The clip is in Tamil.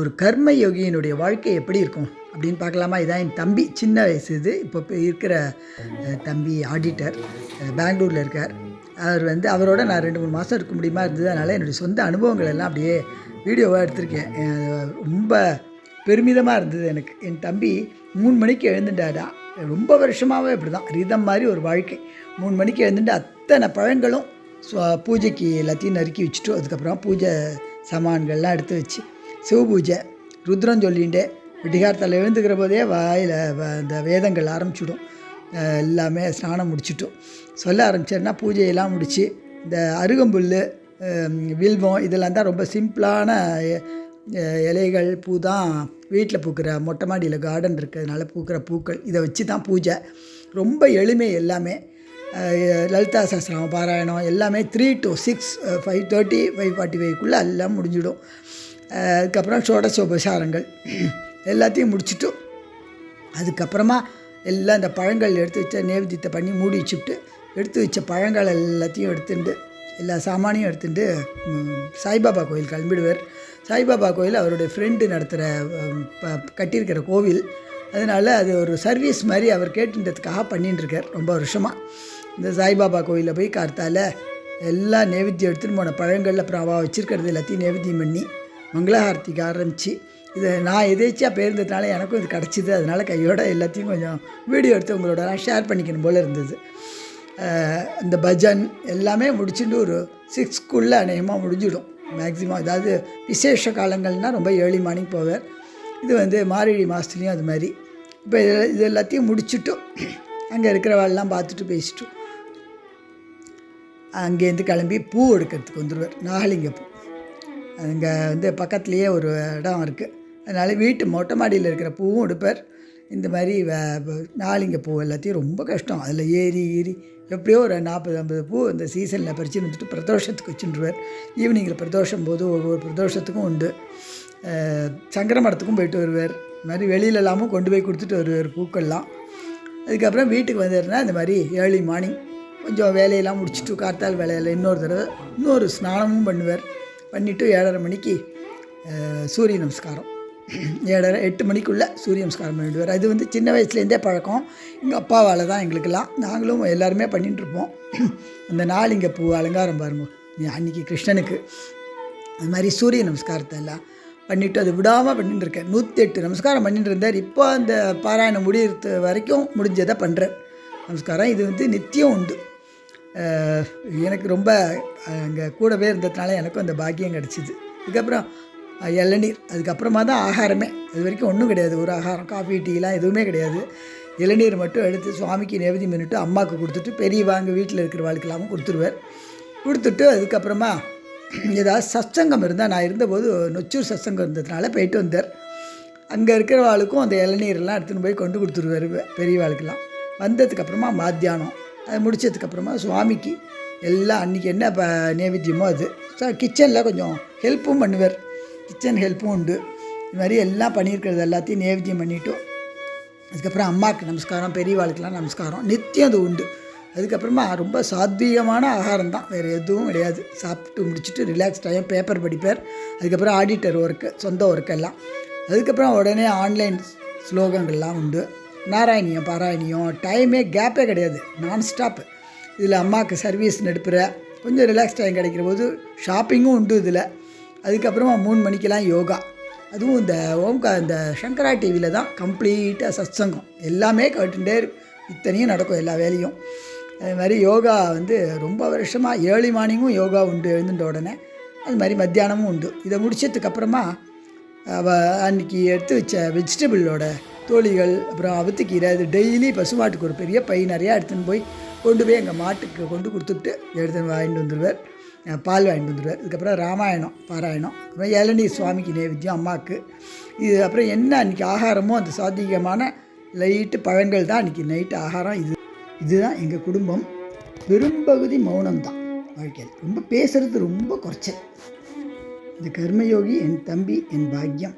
ஒரு கர்ம யோகியினுடைய வாழ்க்கை எப்படி இருக்கும் அப்படின்னு பார்க்கலாமா? இதான் என் தம்பி சின்ன வயசு இது. இப்போ இருக்கிற தம்பி ஆடிட்டர் பெங்களூரில் இருக்கார். அவர் வந்து அவரோட நான் ரெண்டு மூணு மாதம் இருக்க முடியுமா இருந்தது அதனால் என்னுடைய சொந்த அனுபவங்கள் எல்லாம் அப்படியே வீடியோவாக எடுத்திருக்கேன். ரொம்ப பெருமிதமாக இருந்தது எனக்கு. என் தம்பி மூணு மணிக்கு எழுந்துட்டாடா ரொம்ப வருஷமாகவே இப்படி தான் ரிதம் மாதிரி ஒரு வாழ்க்கை. மூணு மணிக்கு எழுந்துட்டு அத்தனை பழங்களும் பூஜைக்கு எல்லாத்தையும் நறுக்கி வச்சுட்டு அதுக்கப்புறம் பூஜை சாமான்கள்லாம் எடுத்து வச்சு சிவ பூஜை. ருத்ரம் சொல்லிட்டு விடிகாரத்தில் எழுந்துக்கிற போதே வாயில் இந்த வேதங்கள் ஆரம்பிச்சிடும். எல்லாமே ஸ்நானம் முடிச்சிட்டோம். சொல்ல ஆரம்பிச்சேன்னா பூஜையெல்லாம் முடித்து இந்த அருகம்புல் வில்வம் இதெல்லாம் தான் ரொம்ப சிம்பிளான இலைகள் பூ தான் வீட்டில் பூக்கிற மொட்டை மாடியில் கார்டன் இருக்கிறதுனால பூக்கிற பூக்கள். இதை வச்சு தான் பூஜை. ரொம்ப எளிமை எல்லாமே. லலிதா சாஸ்திரம் பாராயணம் எல்லாமே three to six five thirty five forty ஃபைவ்க்குள்ளே எல்லாம் முடிஞ்சிடும். அதுக்கப்புறம் ஷோடசோபசாரங்கள் எல்லாத்தையும் முடிச்சுட்டு அதுக்கப்புறமா எல்லாம் இந்த பழங்கள் எடுத்து வச்ச நேவேத்தியத்தை பண்ணி மூடி வச்சுட்டு எடுத்து வச்ச பழங்கள் எல்லாத்தையும் எடுத்துட்டு எல்லா சாமானையும் எடுத்துட்டு சாய்பாபா கோயில் கிளம்பிடுவார். சாய்பாபா கோயில் அவருடைய ஃப்ரெண்டு நடத்துகிற ப- கட்டியிருக்கிற கோவில். அதனால் அது ஒரு சர்வீஸ் மாதிரி அவர் கேட்டுன்றதுக்காக பண்ணிட்டுருக்கார் ரொம்ப வருஷமாக இந்த சாய்பாபா கோயிலில் போய் கார்த்தால் எல்லா நேவேத்தியம் எடுத்துன்னு போன பழங்கள் அப்புறம் அவள் வச்சுருக்கிறது எல்லாத்தையும் நேவேத்தியம் பண்ணி மங்களஹாரத்திக்கு ஆரம்பித்து இதை நான் எதேச்சியாக பேருந்ததுனால எனக்கும் இது கிடச்சிது. அதனால் கையோட எல்லாத்தையும் கொஞ்சம் வீடியோ எடுத்து உங்களோட ஷேர் பண்ணிக்கணும் போல் இருந்தது. இந்த பஜன் எல்லாமே முடிச்சுட்டு ஒரு சிக்ஸ்க்குள்ளே அநேகமாக முடிஞ்சிடும். மேக்ஸிமம் அதாவது விசேஷ காலங்கள்னால் ரொம்ப ஏர்லி மார்னிங் போவார் இது வந்து மார்கழி மாதத்துலேயும் அது மாதிரி. இப்போ இது இது எல்லாத்தையும் முடிச்சுட்டு அங்கே இருக்கிறவாள்லாம் பார்த்துட்டு பேசிட்டு அங்கேருந்து கிளம்பி பூ எடுக்கிறதுக்கு வந்துடுவார் நாகலிங்க பூ அங்கே வந்து பக்கத்துலேயே ஒரு இடம் இருக்குது. அதனால் வீட்டு மொட்டை மாடியில் இருக்கிற பூவும் எடுப்பார். இந்த மாதிரி நாளிங்க பூ எல்லாத்தையும் ரொம்ப கஷ்டம். அதில் ஏறி ஏறி எப்படியோ ஒரு நாற்பது ஐம்பது பூ இந்த சீசனில் பறித்து வந்துட்டு பிரதோஷத்துக்கு வச்சுருவார். ஈவினிங்கில் பிரதோஷம் போது ஒவ்வொரு பிரதோஷத்துக்கும் உண்டு. சங்கர மடத்துக்கும் போயிட்டு வருவார். இந்த மாதிரி வெளியிலலாமும் கொண்டு போய் கொடுத்துட்டு வருவார் பூக்கள்லாம். அதுக்கப்புறம் வீட்டுக்கு வந்துடுறேன்னா இந்த மாதிரி ஏர்லி மார்னிங் கொஞ்சம் வேலையெல்லாம் முடிச்சுட்டு கார்த்தால் வேலையில் இன்னொரு தடவை இன்னொரு ஸ்நானமும் பண்ணுவார். பண்ணிவிட்டு ஏழரை மணிக்கு சூரிய நமஸ்காரம். ஏழரை எட்டு மணிக்குள்ளே சூரிய நமஸ்காரம் பண்ணிவிடுவார் அது வந்து சின்ன வயசுலேருந்தே பழக்கம். எங்கள் அப்பாவால் தான் எங்களுக்கெல்லாம். நாங்களும் எல்லாருமே பண்ணிட்டுருப்போம். அந்த நாள் இங்கே பூ அலங்காரம் பாருங்க. அன்னைக்கு அன்றைக்கி கிருஷ்ணனுக்கு. அது மாதிரி சூரிய நமஸ்காரத்தை எல்லாம் பண்ணிவிட்டு அது விடாமல் பண்ணிட்டு இருக்கேன் நூற்றி எட்டு நமஸ்காரம் பண்ணிட்டு இருந்தார் இப்போ அந்த பாராயணம் முடியறது வரைக்கும் முடிஞ்சதை பண்ணுறேன் நமஸ்காரம். இது வந்து நித்தியம் உண்டு. எனக்கு ரொம்ப அங்கே கூடவே இருந்ததுனால எனக்கும் அந்த பாக்கியம் கிடச்சிது. அதுக்கப்புறம் இளநீர். அதுக்கப்புறமா தான் ஆகாரமே. அது வரைக்கும் ஒன்றும் கிடையாது. ஒரு ஆகாரம் காஃபி டீலாம் எதுவுமே கிடையாது. இளநீர் மட்டும் எடுத்து சுவாமிக்கு நெவேதி மின்னுட்டு அம்மாவுக்கு கொடுத்துட்டு பெரியவாங்க வீட்டில் இருக்கிற வாழ்க்கெல்லாமும் கொடுத்துருவார். கொடுத்துட்டு அதுக்கப்புறமா ஏதாவது சத்சங்கம் இருந்தால் நான் இருந்தபோது நொச்சூர் சத்சங்கம் இருந்ததுனால போயிட்டு வந்தார். அங்கே இருக்கிறவாளுக்கும் அந்த இளநீரெல்லாம் எடுத்துன்னு போய் கொண்டு கொடுத்துருவார் பெரியவாளுக்கெல்லாம் வந்ததுக்கப்புறமா மத்தியானம். அது முடிச்சதுக்கப்புறமா சுவாமிக்கு எல்லாம் அன்றைக்கி என்ன இப்போ நேவேத்தியமோ அது. ஸோ கிச்சனில் கொஞ்சம் ஹெல்ப்பும் பண்ணுவார். கிச்சன் ஹெல்ப்பும் உண்டு. இது மாதிரி எல்லாம் பண்ணியிருக்கிறது எல்லாத்தையும் நேவேத்தியம் பண்ணிவிட்டோம் அதுக்கப்புறம் அம்மாவுக்கு நமஸ்காரம் பெரியவாளுக்கெலாம் நமஸ்காரம். நித்தியம் அது உண்டு. அதுக்கப்புறமா ரொம்ப சாத்வீகமான ஆகாரம் தான். வேறு எதுவும் கிடையாது. சாப்பிட்டு முடிச்சுட்டு ரிலாக்ஸ் டைம் பேப்பர் படிப்பார். அதுக்கப்புறம் ஆடிட்டர் ஒர்க்கு சொந்த ஒர்க்கெல்லாம் அதுக்கப்புறம் உடனே ஆன்லைன் ஸ்லோகங்கள்லாம் உண்டு. நாராயணியம் பாராயணியம் டைமே கேப்பே கிடையாது நான் ஸ்டாப்பு இதில் அம்மாவுக்கு சர்வீஸ் நடுப்புற கொஞ்சம் ரிலாக்ஸ் டைம் கிடைக்கிற போது ஷாப்பிங்கும் உண்டு இதில். அதுக்கப்புறமா மூணு மணிக்கெல்லாம் யோகா. அதுவும் இந்த ஓம்கா இந்த சங்கரா டிவியில் தான் கம்ப்ளீட்டாக சத்சங்கம். எல்லாமே கேட்டுட்டே இத்தனையும் நடக்கும் எல்லா வேலையும். அது மாதிரி யோகா வந்து ரொம்ப வருஷமாக ஏர்லி மார்னிங்கும் யோகா உண்டு எழுந்துட்ட உடனே. அது மாதிரி மத்தியானமும் உண்டு. இதை முடிச்சதுக்கப்புறமா அன்றைக்கி எடுத்து வச்ச வெஜிடபிளோட தோழிகள் அப்புறம் அவத்துக்கீரை அது டெய்லி பசுமாட்டுக்கு ஒரு பெரிய பை நிறையா எடுத்துன்னு போய் கொண்டு போய் எங்கள் மாட்டுக்கு கொண்டு கொடுத்துட்டு எடுத்துன்னு வாங்கிட்டு வந்துடுவார் பால் வாங்கிட்டு வந்துடுவார் இதுக்கப்புறம் ராமாயணம் பாராயணம். அப்புறம் இளநீர் சுவாமிக்கு நைவேத்தியம் அம்மாவுக்கு இது அப்புறம் என்ன அன்றைக்கி ஆகாரமோ அந்த சாத்வீகமான லைட்டு பழங்கள் தான் அன்றைக்கி நைட்டு ஆகாரம். இது இதுதான் எங்கள் குடும்பம். பெரும்பகுதி மௌனம் தான் வாழ்க்கையில். ரொம்ப பேசுகிறது ரொம்ப குறைச்சல். இந்த கர்மயோகி என் தம்பி என் பாக்கியம்.